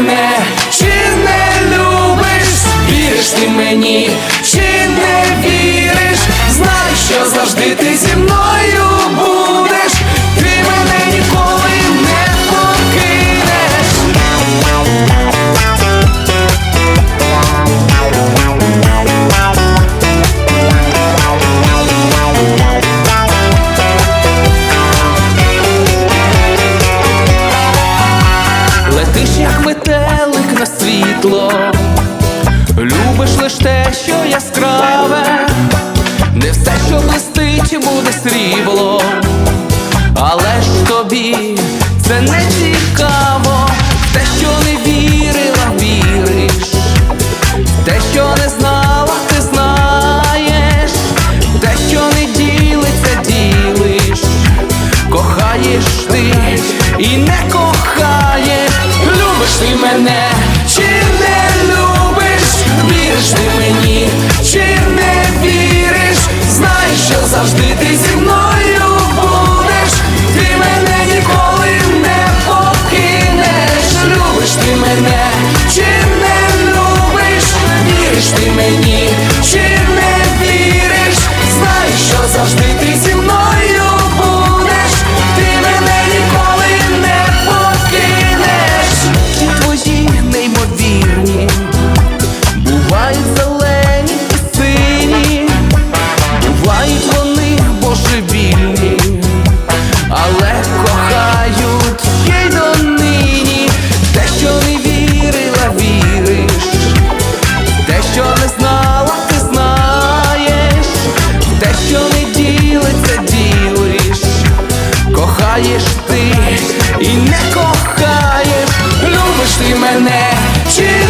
мене, світло, любиш лиш те, що яскраве, не все, що блистить, буде срібло, але ж тобі це не цікаво, те, що не вірила, віриш, те, що не знала, ти знаєш, те, що не ділиться, ділиш. Кохаєш ти і не кохаєш, любиш ти мене, божевільні, але кохають ще й донині, те, що не вірила, віриш. Те, що не знала, ти знаєш, те, що не ділиться, ділиш, кохаєш ти і не кохаєш, любиш ти мене, чи